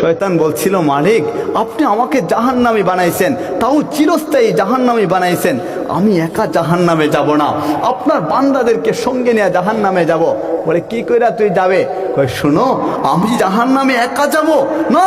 শয়তান বলছিল, মালিক, আপনি আমাকে জাহান্নামি বানাইছেন, তাও চিরস্থায়ী জাহান্নামি বানাইছেন। আমি একা জাহান্নামে যাব না, আপনার বান্দাদেরকে সঙ্গে নিয়ে জাহান্নামে যাব। বলে, কি কইরা তুই যাবে? কয়, শুনো, আমি জাহান্নামে একা যাব? না,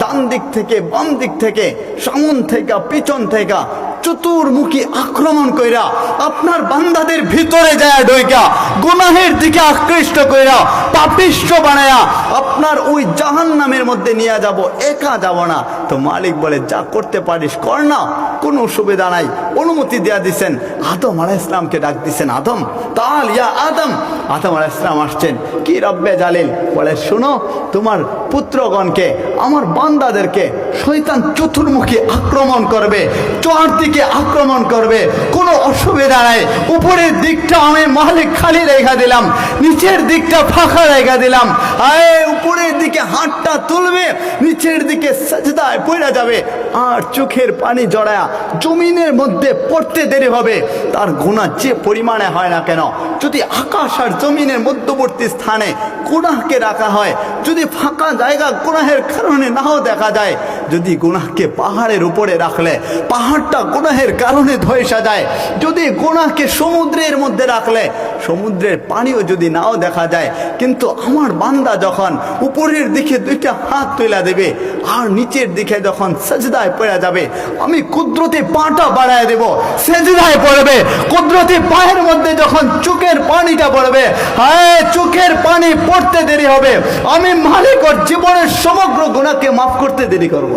ডান দিক থেকে, বাম দিক থেকে, সামন থেকে, পিছন থেকে চতুর্মুখী আক্রমণ কইরা, আপনার বান্দাদের ভিতরে যায় ডইকা গুনাহের দিকে আকৃষ্ট কইরা পাপিষ্ট বানায়া, আপনার ওই জাহান নামের মধ্যে নিয়ে যাব, একা যাব না। তো মালিক বলে, যা করতে পারিস কর না, কোনো অসুবিধা নাই। অনুমতি দেয়া দিছেন, আদম আলাহ ইসলামকে ডাক দিছেন, আদম, তাল, ইয়া আদম। আদম আলাহ ইসলাম আসছেন, কি রব্বে জালিল? বলে, শুনো, তোমার পুত্রগণকে, আমার বান্দাদেরকে শয়তান চতুর্মুখী আক্রমণ করবে চারদিকে আক্রমণ করবে। কোনো অসুবিধা নাই। উপরের দিকটা আমি মালিক খালি রেখা দিলাম, নিচের দিকটা ফাঁকা রেখা দিলাম। আয় উপরের দিকে হাতটা তুলবে, নিচের দিকে সাজদায় পড়ে যাবে। আর চোখের পানি জড়ায়া জমিনের মধ্যে পড়তে দেরি হবে। তার গুণা যে পরিমাণে হয় না কেন? যদি আকাশ আর জমিনের মধ্যবর্তী স্থানে গুনাহকে রাখা হয়, যদি ফাঁকা জায়গা গুনাহের কারণে নাও দেখা যায়, যদি গুনাহকে পাহাড়ের উপরে রাখলে, পাহাড়টা গুনাহের কারণে ধয়েসা যায় যদি গুনাহকে সমুদ্রের মধ্যে রাখলে, সমুদ্রের পানিও যদি নাও দেখা যায়, কিন্তু আমার বান্দা যখন উপরের দিকে দুইটা হাত তুলা দেবে, আর নিচের দিকে যখন সেজদায় পড়ে যাবে, আমি কুদরতি পাটা বাড়ায় দেব, সেজদায় পড়বে। কুদরতি পায়ের মধ্যে যখন চোখের পানিটা পড়বে, হায়, চোখের পানি পড়তে দেরি হবে। আমি মালিক ওর জীবনের সমগ্র গুণাকে মাফ করতে দেরি করব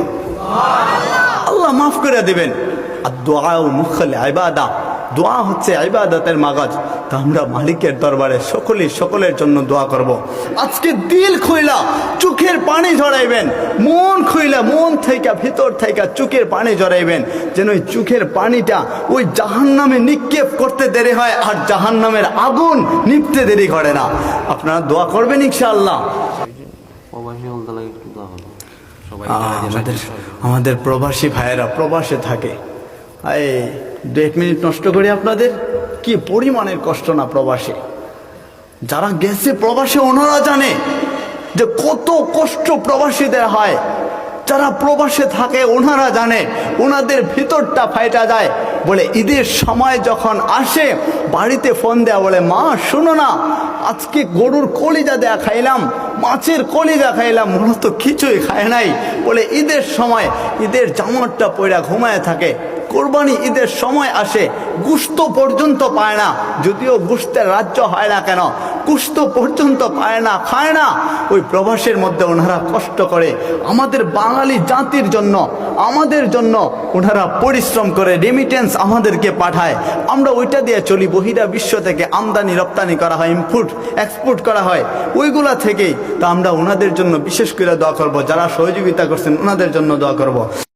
আল্লাহ মাফ করে দেবেন। দোয়া মুখলে আইবাদা দোয়া হচ্ছে আইবাদাতের মাগাজ। তা আমরা মালিকের দরবারে সকলেই সকলের জন্য দোয়া করব। আজকে দিল খুইলা চোখের পানি ঝরাইবেন। মন খুইলা মন থেকে ভিতর থেকে চোখের পানি ঝরাইবেন। যেন ওই চোখের পানিটা ওই জাহান নামে নিক্ষেপ করতে দেরি হয় আর জাহান নামের আগুন নিপতে দেরি করে না। আপনারা দোয়া করবেন ইনশাআল্লাহ। আমাদের আমাদের প্রবাসী ভাইয়েরা প্রবাসে থাকে। দু এক মিনিট নষ্ট করি আপনাদের? কি পরিমাণের কষ্ট না প্রবাসে? যারা গেছে প্রবাসে, ওনারা জানে যে কত কষ্ট প্রবাসীদের হয়। যারা প্রবাসে থাকে, ওনারা জানে, ওনাদের ভিতরটা ফাইটা যায়। বলে, ঈদের সময় যখন আসে, বাড়িতে ফোন দেয়া বলে, মা, শুনো না, আজকে গরুর কলিজা দেয়া খাইলাম, মাছের কলিজা খাইলাম মূলত কিছুই খায় নাই। বলে, ঈদের সময়, ঈদের জামারটা পয়রা ঘুমায় থাকে। কোরবানি ঈদের সময় আসে, গুস্ত পর্যন্ত পায় না। যদিও গুস্তের রাজ্য হয় না কেন, গুস্ত পর্যন্ত পায় না, খায় না। ওই প্রবাসের মধ্যে ওনারা কষ্ট করে, আমাদের বাঙালি জাতির জন্য, আমাদের জন্য ওনারা পরিশ্রম করে রেমিটেন্স আমাদেরকে পাঠায়। আমরা ওইটা দিয়ে চলি। বহিরা বিশ্ব থেকে আমদানি, রপ্তানি করা হয় ইম্পোর্ট এক্সপোর্ট করা হয়। ওইগুলা থেকেই তা আমরা ওনাদের জন্য বিশেষ করে দোয়া করব। যারা সহযোগিতা করছেন, ওনাদের জন্য দোয়া করব।